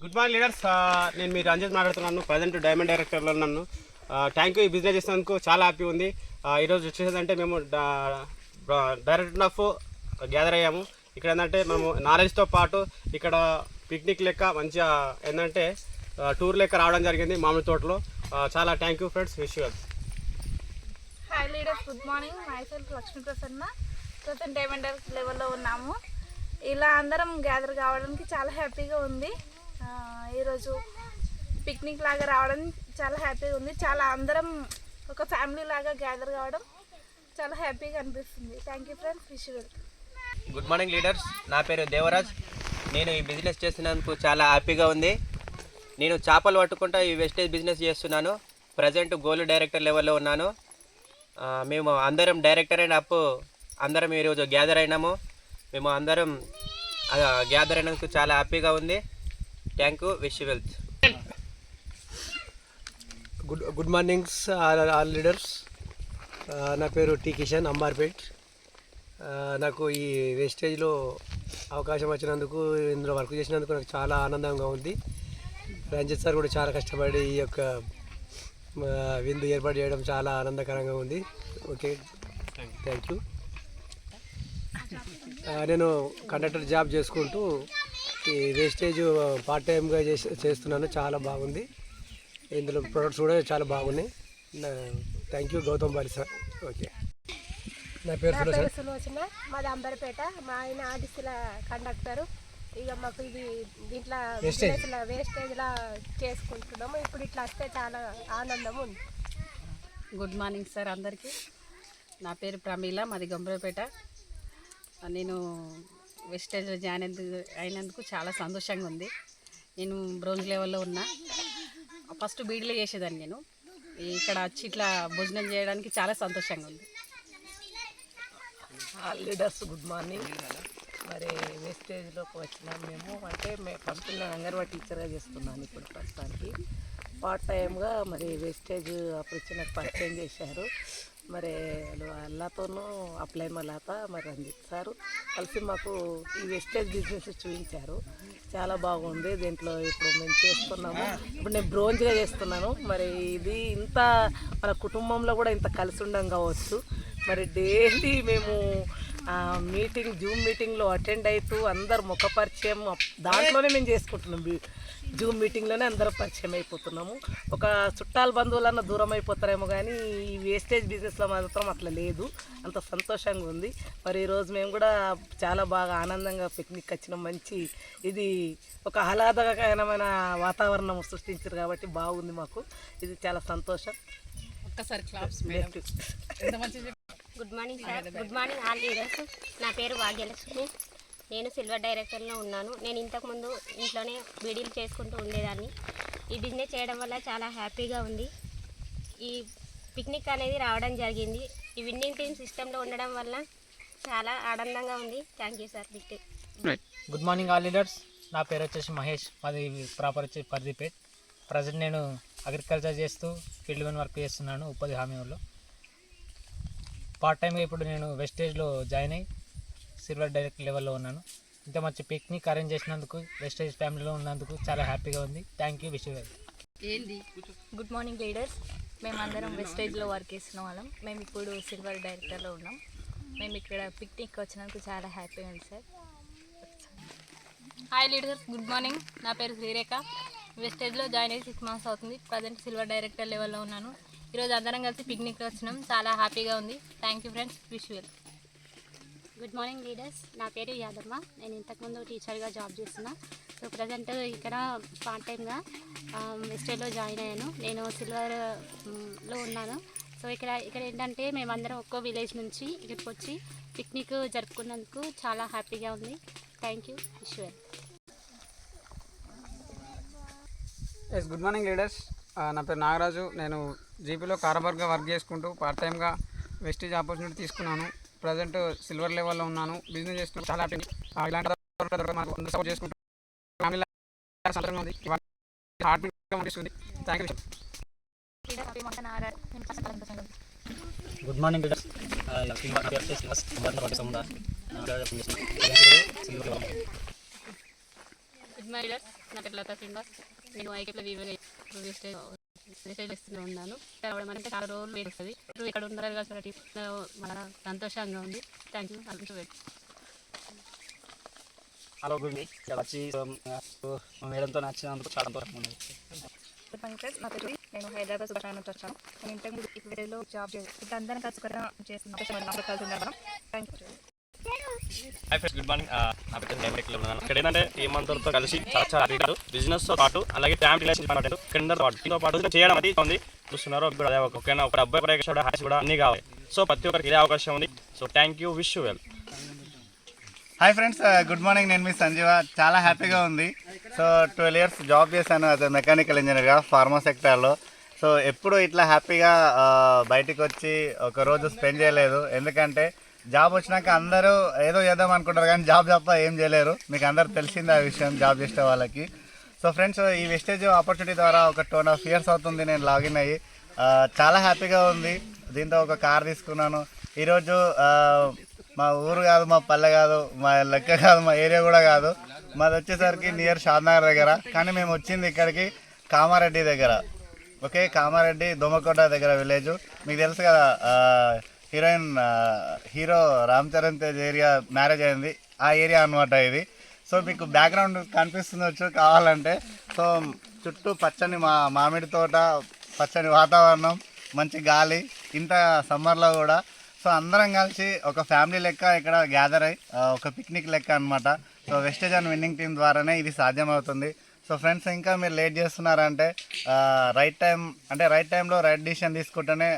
Good morning leaders నేను మీ రంజిత్ మాట్లాడుతున్నాను present diamond డైరెక్టర్లో నన్ను థ్యాంక్ యూ ఈ బిజినెస్ చేసినందుకు చాలా హ్యాపీ ఉంది. ఈరోజు వచ్చేసిందంటే మేము డైరెక్టర్ ఆఫ్ గ్యాదర్ అయ్యాము. ఇక్కడ ఏంటంటే మేము నాలెడ్జ్తో పాటు ఇక్కడ పిక్నిక్ లెక్క మంచిగా ఏంటంటే టూర్ లెక్క రావడం జరిగింది మామిడి తోటలో. చాలా thank you friends wish you hi leaders good morning my self Lakshmi Prasanna present diamond లెవెల్లో ఉన్నాము. ఇలా అందరం గ్యాదర్ కావడానికి చాలా హ్యాపీగా ఉంది. ఈరోజు పిక్నిక్ లాగా రావడం చాలా హ్యాపీగా ఉంది. చాలా అందరం ఒక ఫ్యామిలీ లాగా గ్యాదర్ కావడం చాలా హ్యాపీగా అనిపిస్తుంది. Thank you friends wish good morning leaders నా పేరు దేవరాజ్. నేను ఈ బిజినెస్ చేసినందుకు చాలా హ్యాపీగా ఉంది. నేను చేపలు పట్టుకుంటా ఈ వెస్టేజ్ బిజినెస్ చేస్తున్నాను. ప్రజెంట్ గోల్డ్ డైరెక్టర్ లెవెల్లో ఉన్నాను. మేము అందరం డైరెక్టర్ అండ్ అప్ అందరం ఈరోజు గ్యాదర్ అయినాము. మేము అందరం గ్యాదర్ అయినందుకు చాలా హ్యాపీగా ఉంది. Thank you wish wealth good good mornings all all leaders నా పేరు టి కిషన్ అంబార్పేట్. Uh, నాకు ఈ వేస్టేజ్లో అవకాశం వచ్చినందుకు ఇందులో వర్క్ చేసినందుకు నాకు చాలా ఆనందంగా ఉంది. రంజిత్ సార్ కూడా చాలా కష్టపడి ఈ యొక్క uh, విందు ఏర్పాటు చేయడం చాలా ఆనందకరంగా ఉంది. ఓకే థ్యాంక్ యూ నేను కండక్టర్ జాబ్ చేసుకుంటూ ఈ వేస్టేజ్ పార్ట్ టైంగా చేసి చేస్తున్నాను. చాలా బాగుంది. ఇందులో ప్రొడక్ట్స్ కూడా చాలా బాగున్నాయి. Thank you Gautam Bali sir. Okay నా పేరు సులోచన. మాది అంబర్పేట. మా ఆయన ఆర్టీసీల కండక్టరు ఇక మాకు ఇది దీంట్లో వేస్టేజ్లా చేసుకుంటున్నాము. ఇప్పుడు ఇట్లా వస్తే చాలా ఆనందం ఉంది. గుడ్ మార్నింగ్ సార్ అందరికీ. నా పేరు ప్రమీల. మాది గంభీరపేట నేను వెస్టేజ్లో జాయిన్ అయినందుకు అయినందుకు చాలా సంతోషంగా ఉంది. నేను బ్రోంజ్ లెవెల్లో ఉన్నా. ఫస్ట్ బీడీలో చేసేదాన్ని నేను. ఇక్కడ వచ్చి ఇట్లా భోజనం చేయడానికి చాలా సంతోషంగా ఉంది. Leaders good morning. మరి వేస్టేజ్లోకి వచ్చినాం మేము. అంటే మేము ఫస్ట్ నేను అంగన్వాడీ టీచర్గా చేస్తున్నాను ఇప్పుడు ప్రస్తుతానికి. పార్ట్ టైంగా మరి వేస్టేజ్ అప్పుడు వచ్చిన పరిచయం చేశారు. మరి వాళ్ళతోనూ అల్లాతోనూ అప్లై మలాత మరి రంజిత్ సారు. కలిసి మాకు ఈ వేస్టేజ్ బిజినెస్ చూపించారు. చాలా బాగుంది. దీంట్లో ఇప్పుడు మేము చేస్తున్నాము ఇప్పుడు నేను బ్రోంజ్గా చేస్తున్నాను. మరి ఇది ఇంత మన కుటుంబంలో కూడా ఇంత కలిసి ఉండం కావచ్చు. మరి డైలీ మేము మీటింగ్ జూమ్ మీటింగ్లో అటెండ్ అవుతూ అందరు ముఖ పరిచయం దాంట్లోనే మేము చేసుకుంటున్నాం. జూమ్ మీటింగ్లోనే అందరం పరిచయం అయిపోతున్నాము. ఒక చుట్టాల బంధువులన్న దూరం అయిపోతారేమో కానీ ఈ వేస్టేజ్ బిజినెస్లో మాత్రం అట్లా లేదు. అంత సంతోషంగా ఉంది. మరి ఈరోజు మేము కూడా చాలా బాగా ఆనందంగా పిక్నిక్ వచ్చిన. మంచి ఇది ఒక ఆహ్లాదకరమైన వాతావరణం సృష్టించారు కాబట్టి బాగుంది మాకు. ఇది చాలా సంతోషం. ఒక్కసారి క్లాప్స్ మేడం ఎంత మంచి good morning sir. Good morning all leaders. నా పేరు భాగ్యలక్ష్మి. నేను సిల్వర్ డైరెక్టర్లో ఉన్నాను. నేను ఇంతకుముందు ఇంట్లోనే బీడీలు చేసుకుంటూ ఉండేదాన్ని. ఈ బిజినెస్ చేయడం వల్ల చాలా హ్యాపీగా ఉంది. ఈ పిక్నిక్ అనేది రావడం జరిగింది. ఈ విన్నింగ్ టీమ్ సిస్టంలో ఉండడం వల్ల చాలా ఆనందంగా ఉంది. Thank you sir good morning all leaders నా పేరు వచ్చేసి మహేష్. మాది ప్రాపర్ వచ్చి పరిధిపేట్. ప్రజెంట్ నేను అగ్రికల్చర్ చేస్తూ ఫీల్డ్ మెన్ వర్క్ చేస్తున్నాను. ఉపాధి హామీ వాళ్ళు పార్ట్ టైంగా ఇప్పుడు నేను వెస్టేజ్లో జాయిన్ అయ్యి సిల్వర్ డైరెక్ట్ లెవెల్లో ఉన్నాను. ఇంత మంచి పిక్నిక్ అరేంజ్ చేసినందుకు వెస్టేజ్ ఫ్యామిలీలో ఉన్నందుకు చాలా హ్యాపీగా ఉంది. థ్యాంక్ యూ విష్ ఏంది? గుడ్ మార్నింగ్ లీడర్స్ మేమందరం వెస్టేజ్లో వర్క్ చేస్తున్న వాళ్ళం. మేము ఇప్పుడు సిల్వర్ డైరెక్టర్లో ఉన్నాం. మేము ఇక్కడ పిక్నిక్ వచ్చినందుకు చాలా హ్యాపీగా ఉంది sir hi leaders good morning నా పేరు శ్రీరేఖ. వెస్టేజ్లో జాయిన్ అయ్యి సిక్స్ మంత్స్ అవుతుంది. ప్రజెంట్ సిల్వర్ డైరెక్టర్ లెవెల్లో ఉన్నాను. ఈరోజు అందరం కలిసి పిక్నిక్ వచ్చినాం. చాలా హ్యాపీగా ఉంది. Thank you friends wish well good morning leaders నా పేరు యాదమ్మ. నేను ఇంతకుముందు టీచర్గా జాబ్ చేస్తున్నా. సో ప్రజెంట్ ఇక్కడ పార్ట్ టైంగా వెస్టేజ్లో జాయిన్ అయ్యాను. నేను సిల్వర్ మ్, లో ఉన్నాను. సో ఇక్కడ ఇక్కడ ఏంటంటే మేమందరం ఒక్కో విలేజ్ నుంచి ఇక్కడికి వచ్చి పిక్నిక్ జరుపుకున్నందుకు చాలా హ్యాపీగా ఉంది. థ్యాంక్ యూ విశ్వర్ ఎస్ గుడ్ మార్నింగ్ లీడర్స్ నా పేరు నాగరాజు. నేను జీపీలో కారబార్గా వర్క్ చేసుకుంటూ పార్ట్ టైంగా వెస్టేజ్ ఆపర్చునిటీ తీసుకున్నాను ప్రజెంట్ సిల్వర్ లెవెల్లో ఉన్నాను బిజినెస్ చేస్తూ చాలా హ్యాపీ ఇలాంటి మాకు అందరూ సపోర్ట్ చేసుకుంటూ ఫ్యామిలీ సంతోషంగా ఉంది ఇవన్నీ హార్ట్ బీట్గా అనిపిస్తుంది thank you good morning good morning నా పేరు లతా శ్రీనివాస్ నేను ఐకేపీలో వేస్టేజ్ చేస్తూనే ఉన్నాను రావడం అంటే చాలా రోజులు వెయిట్ వస్తుంది ఇప్పుడు ఇక్కడ ఉన్నారు కాబట్టి మన సంతోషంగా ఉంది thank you all hello good ఇక్కడ వచ్చి మేడంతో నచ్చినందుకు చాలా ఫ్రెండ్స్ నా పేరు నేను హైదరాబాద్ నుంచి వచ్చాను నేను ఇంతకు ముందు విలేజ్లో జాబ్ చేసి ఇప్పుడు అందరం కలిసి కూడా చేస్తున్నాం కలిసి ఉన్నాం thank you hi friends good morning నా పేరు డైరెక్ట్లో ఉన్నాను. ఇక్కడ ఏంటంటే టీమ్ అందరితో కలిసి చాలా చాలా అడిగారు బిజినెస్తో పాటు అలాగే ఫ్యామిలీ రిలేషన్ పాటు ఇక్కడ పాటు దీంతో పాటు చేయడం అది ఉంది. చూస్తున్నారు ఇప్పుడు అదే ఒక ఒక అబ్బాయి కూడా హాస్ కూడా అన్ని కావాలి. సో ప్రతి ఒక్కరికి ఇదే అవకాశం ఉంది. So thank you wish well hi friends good morning నేను మీ సంజీవ. చాలా హ్యాపీగా ఉంది. సో ట్వెల్వ్ ఇయర్స్ జాబ్ చేశాను అదే మెకానికల్ ఇంజనీర్గా ఫార్మా సెక్టార్లో సో ఎప్పుడు ఇట్లా హ్యాపీగా బయటకు బయటికి వచ్చి ఒక రోజు స్పెండ్ చేయలేదు. ఎందుకంటే జాబ్ వచ్చినాక అందరూ ఏదో చేద్దాం అనుకుంటారు కానీ జాబ్ తప్ప ఏం చేయలేరు. మీకు అందరు తెలిసింది ఆ విషయం జాబ్ చేసే వాళ్ళకి. సో ఫ్రెండ్స్ ఈ వెస్టేజ్ ఆపర్చునిటీ ద్వారా ఒక టూ అండ్ హాఫ్ ఇయర్స్ అవుతుంది నేను లాగిన్ అయ్యి. చాలా హ్యాపీగా ఉంది. దీంతో ఒక కార్ తీసుకున్నాను. ఈరోజు మా ఊరు కాదు మా పల్లె కాదు మా లెక్క కాదు మా ఏరియా కూడా కాదు. మాది వచ్చేసరికి నియర్ షాద్నగర్ దగ్గర. కానీ మేము వచ్చింది ఇక్కడికి కామారెడ్డి దగ్గర. ఓకే కామారెడ్డి దోమకోట దగ్గర విలేజ్ మీకు తెలుసు కదా heroine hero Ram Charan Tej area marriage అయింది. ఆ ఏరియా అనమాట ఇది. సో మీకు బ్యాక్గ్రౌండ్ కనిపిస్తుండొచ్చు కావాలంటే. సో చుట్టూ పచ్చని మా మామిడి తోట పచ్చని వాతావరణం మంచి గాలి ఇంత సమ్మర్లో కూడా. సో అందరం కలిసి ఒక ఫ్యామిలీ లెక్క ఇక్కడ గ్యాదర్ అయ్యి ఒక పిక్నిక్ లెక్క అనమాట so Vestige and winning team ద్వారానే ఇది సాధ్యమవుతుంది. సో ఫ్రెండ్స్ ఇంకా మీరు లేట్ చేస్తున్నారంటే రైట్ టైం అంటే రైట్ టైంలో రైట్ డిసిషన్ తీసుకుంటేనే